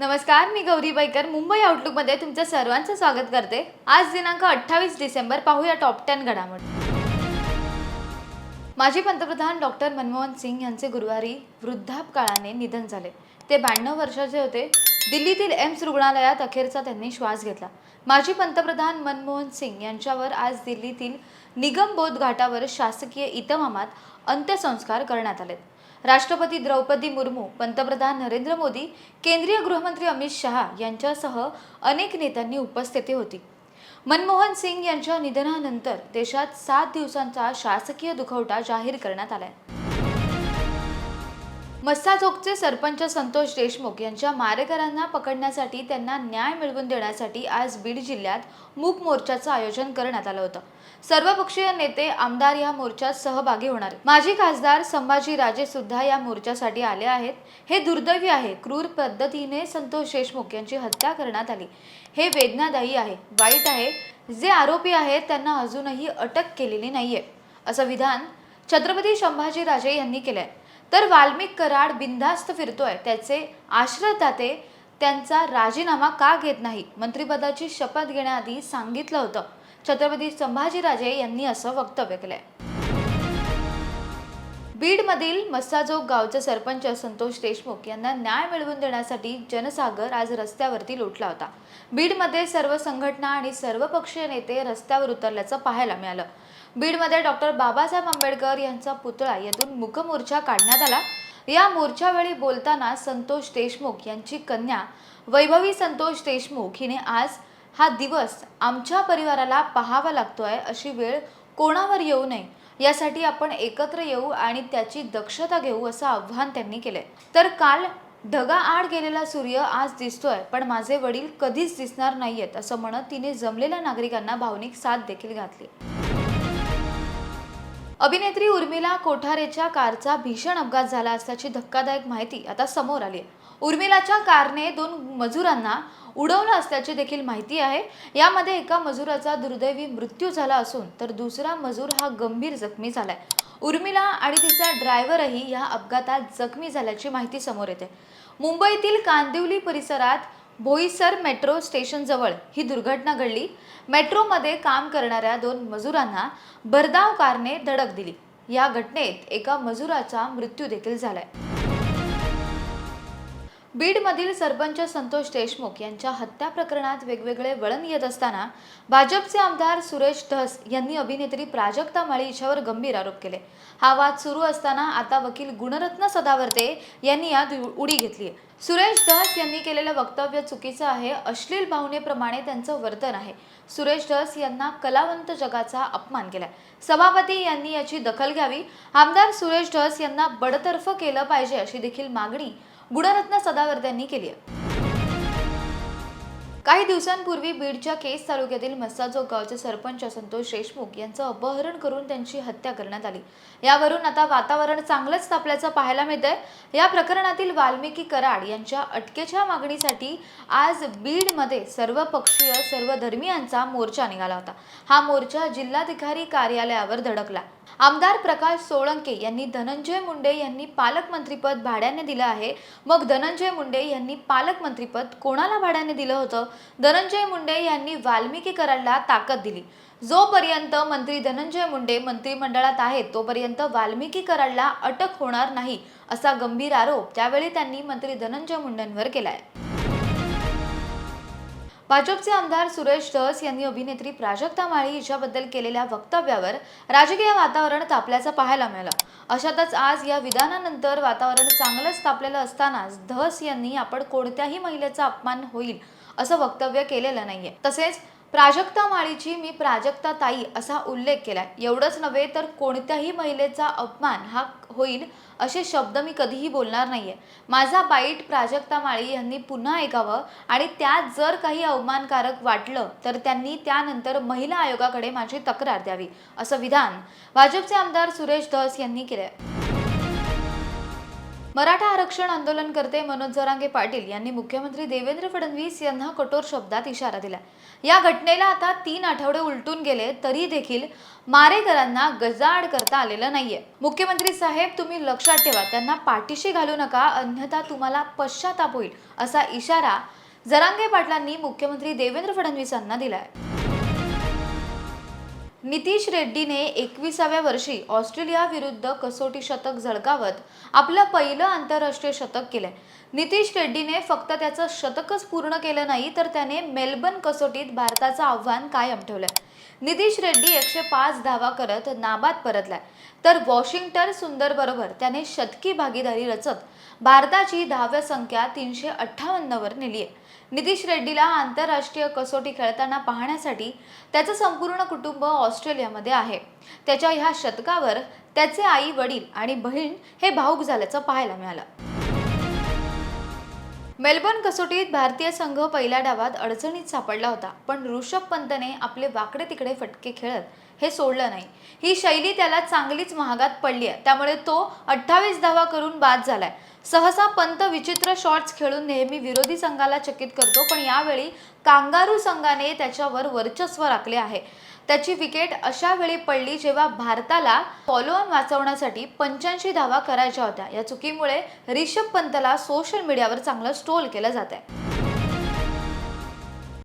नमस्कार मी गौरी बैकर. मुंबई आउटलुकमध्ये तुमचं सर्वांचं स्वागत करते. आज दिनांक अठ्ठावीस डिसेंबर पाहूया टॉप टेन घडामोडी. माजी पंतप्रधान डॉक्टर मनमोहन सिंग यांचे गुरुवारी वृद्धापकाळाने निधन झाले. ते ब्याण्णव वर्षाचे होते. दिल्लीतील एम्स रुग्णालयात अखेरचा त्यांनी श्वास घेतला. माजी पंतप्रधान मनमोहन सिंग यांच्यावर आज दिल्लीतील निगमबोध घाटावर शासकीय इतमामात अंत्यसंस्कार करण्यात आलेत. राष्ट्रपती द्रौपदी मुर्मू पंतप्रधान नरेंद्र मोदी केंद्रीय गृहमंत्री अमित शहा यांच्यासह अनेक नेत्यांनी उपस्थिती होती. मनमोहन सिंग यांच्या निधनानंतर देशात सात दिवसांचा शासकीय दुखवटा जाहीर करण्यात आलाय. मस्साजोगचे सरपंच संतोष देशमुख यांच्या मारेकरांना पकडण्यासाठी त्यांना न्याय मिळवून देण्यासाठी आज बीड जिल्ह्यात मूक मोर्चाचं आयोजन करण्यात आलं होतं. सर्वपक्षीय नेते आमदार या मोर्चात सहभागी होणार. माजी खासदार संभाजी राजे सुद्धा या मोर्चासाठी आले आहेत. हे दुर्दैवी आहे. क्रूर पद्धतीने संतोष देशमुख यांची हत्या करण्यात आली. हे वेदनादायी आहे. वाईट आहे. जे आरोपी आहेत त्यांना अजूनही अटक केलेली नाहीये. असं विधान छत्रपती संभाजी राजे यांनी केलंय. तर वाल्मिक कराड बिनधास्त फिरतोय. त्याचे आश्रयदाते त्यांचा राजीनामा का घेत नाही? मंत्रिपदाची शपथ घेण्याआधी सांगितलं होतं. छत्रपती संभाजीराजे यांनी असं वक्तव्य केलंय. बीडमधील मस्साजोग गावचे सरपंच संतोष देशमुख यांना न्याय मिळवून देण्यासाठी जनसागर आज रस्त्यावरती लोटला होता. बीडमध्ये सर्व संघटना आणि सर्व पक्षीय नेते रस्त्यावर उतरल्याचं पाहायला मिळालं. बीडमध्ये डॉक्टर बाबासाहेब आंबेडकर यांचा पुतळा येथून मुखमोर्चा काढण्यात आला. या मोर्चावेळी बोलताना संतोष देशमुख यांची कन्या वैभवी संतोष देशमुख हिने आज हा दिवस आमच्या परिवाराला पाहावा लागतोय अशी वेळ कोणावर येऊ नये यासाठी आपण एकत्र येऊ आणि त्याची दक्षता घेऊ असं आव्हान त्यांनी केलंय. तर काल ढगाआड गेलेला सूर्य आज दिसतोय पण माझे वडील कधीच दिसणार नाहीयेत असं म्हणत तिने जमलेल्या नागरिकांना भावनिक साथ देखील घातली. अभिनेत्री उर्मिला कोठारेच्या कारचा भीषण अपघात झाला असल्याची धक्कादायक माहिती आता समोर आली आहे. उर्मिलाच्या कारने दोन मजुरांना उडवलं असल्याची देखील माहिती आहे. यामध्ये एका मजुराचा दुर्दैवी मृत्यू झाला असून तर दुसरा मजूर हा गंभीर जखमी झालाय. उर्मिला आणि तिचा ड्रायव्हरही या अपघातात जखमी झाल्याची माहिती समोर येते. मुंबईतील कांदिवली परिसरात बोईसर मेट्रो स्टेशनजवळ ही दुर्घटना घडली. मेट्रोमध्ये काम करणाऱ्या दोन मजुरांना भरधाव कारने धडक दिली. या घटनेत एका मजुराचा मृत्यू देखील झालाय. बीडमधील सरपंच संतोष देशमुख यांच्या हत्या प्रकरणात वेगवेगळे वळण येत असताना भाजपचे आमदार सुरेश धस यांनी अभिनेत्री प्राजक्ता माळी हिच्यावर गंभीर आरोप केले. हा वाद सुरू असताना आता वकील गुणरत्न सदावर्ते यांनी यात उ- उडी घेतली सुरेश धस यांनी केलेलं वक्तव्य चुकीचं आहे अश्लील भावनेप्रमाणे त्यांचं वर्तन आहे. सुरेश धस यांना कलावंत जगाचा अपमान केलाय. सभापती यांनी याची दखल घ्यावी आमदार सुरेश धस यांना बडतर्फ केलं पाहिजे अशी देखील मागणी गुणरत्न सदावर्ते यांनी केली आहे. काही दिवसांपूर्वी बीडच्या केस तालुक्यातील मस्साजोग गावचे सरपंच संतोष देशमुख यांचं अपहरण करून त्यांची हत्या करण्यात आली. यावरून आता वातावरण चांगलंच तापल्याचं पाहायला मिळतंय. या प्रकरणातील वाल्मिकी कराड यांच्या अटकेच्या मागणीसाठी आज बीडमध्ये सर्व पक्षीय सर्व धर्मियांचा मोर्चा निघाला होता. हा मोर्चा जिल्हाधिकारी कार्यालयावर धडकला. आमदार प्रकाश सोळंके यांनी धनंजय मुंडे यांनी पालकमंत्रीपद भाड्याने दिलं आहे. मग धनंजय मुंडे यांनी पालकमंत्रीपद कोणाला भाड्याने दिलं होतं? धनंजय मुंडे यांनी वाल्मिकी कराडला ताकद दिली. जोपर्यंत मंत्री धनंजय मुंडे मंत्रिमंडळात आहेत तोपर्यंत वाल्मिकी कराडला अटक होणार नाही असा गंभीर आरोप त्यावेळी त्यांनी मंत्री धनंजय मुंडेंवर केलाय. भाजपचे आमदार सुरेश धस यांनी अभिनेत्री प्राजक्ता माळी हिच्याबद्दल केलेल्या वक्तव्यावर राजकीय वातावरण तापल्याचं पाहायला मिळालं. अशातच आज या विधानानंतर वातावरण चांगलंच तापलेलं असतानाच धस यांनी आपण कोणत्याही महिलेचा अपमान होईल असं वक्तव्य केलेलं नाहीये. तसेच प्राजक्ता माळीची मी प्राजक्ता ताई असा उल्लेख केलाय. एवढंच नव्हे तर कोणत्याही महिलेचा अपमान हा होईल असे शब्द मी कधीही बोलणार नाहीये. माझा बाईट प्राजक्ता माळी यांनी पुन्हा ऐकावं आणि त्यात जर काही अवमानकारक वाटलं तर त्यांनी त्यानंतर महिला आयोगाकडे माझी तक्रार द्यावी असं विधान भाजपचे आमदार सुरेश धस यांनी केलंय. मराठा आरक्षण आंदोलनकर्ते मनोज जरांगे पाटील यांनी मुख्यमंत्री देवेंद्र फडणवीस यांना कठोर शब्दात इशारा दिला. या घटनेला आता तीन आठवडे उलटून गेले तरी देखील मारेकरांना गजाआड करता आलेलं नाहीये. मुख्यमंत्री साहेब तुम्ही लक्षात ठेवा त्यांना पाठीशी घालू नका अन्यथा तुम्हाला पश्चाताप होईल असा इशारा जरांगे पाटलांनी मुख्यमंत्री देवेंद्र फडणवीसांना दिलाय. नितीश रेड्डीने एकविसाव्या वर्षी ऑस्ट्रेलिया विरुद्ध कसोटी शतक झळकावत आपलं पहिलं आंतरराष्ट्रीय शतक केलंय. नितीश रेड्डीने फक्त त्याचं शतकच पूर्ण केलं नाही तर त्याने मेलबर्न कसोटीत भारताचं आव्हान कायम ठेवलंय. नितीश रेड्डी एकशे पाच धावा करत नाबाद परतलाय. तर वॉशिंग्टन सुंदर बरोबर त्याने शतकी भागीदारी रचत भारताची धाव्या संख्या तीनशे अठ्ठावन्नवर नेली आहे नितीश रेड्डीला आंतरराष्ट्रीय कसोटी खेळताना पाहण्यासाठी त्याचं संपूर्ण कुटुंब ऑस्ट्रेलियामध्ये आहे. त्याच्या ह्या शतकावर त्याचे आई वडील आणि बहीण हे भाऊक झाल्याचं पाहायला मिळालं. मेलबर्न कसोटीत भारतीय संघ पहिल्या डावात अडचणीत सापडला होता पण ऋषभ पंतने आपले वाकडे तिकडे फटके खेळत हे सोडलं नाही. ही शैली त्याला चांगलीच महागात पडली आहे त्यामुळे तो अठ्ठावीस धावा करून बाद झालाय. सहसा पंत विचित्र शॉट्स खेळून नेहमी विरोधी संघाला चकित करतो पण यावेळी कांगारू संघाने त्याच्यावर वर्चस्व राखले आहे. त्याची विकेट अशा वेळी पडली जेव्हा भारताला फॉलो ऑन वाचवण्यासाठी पंच्याऐंशी धावा करायच्या होत्या. या चुकीमुळे रिषभ पंतला सोशल मीडियावर चांगलं स्ट्रोल केलं जात आहे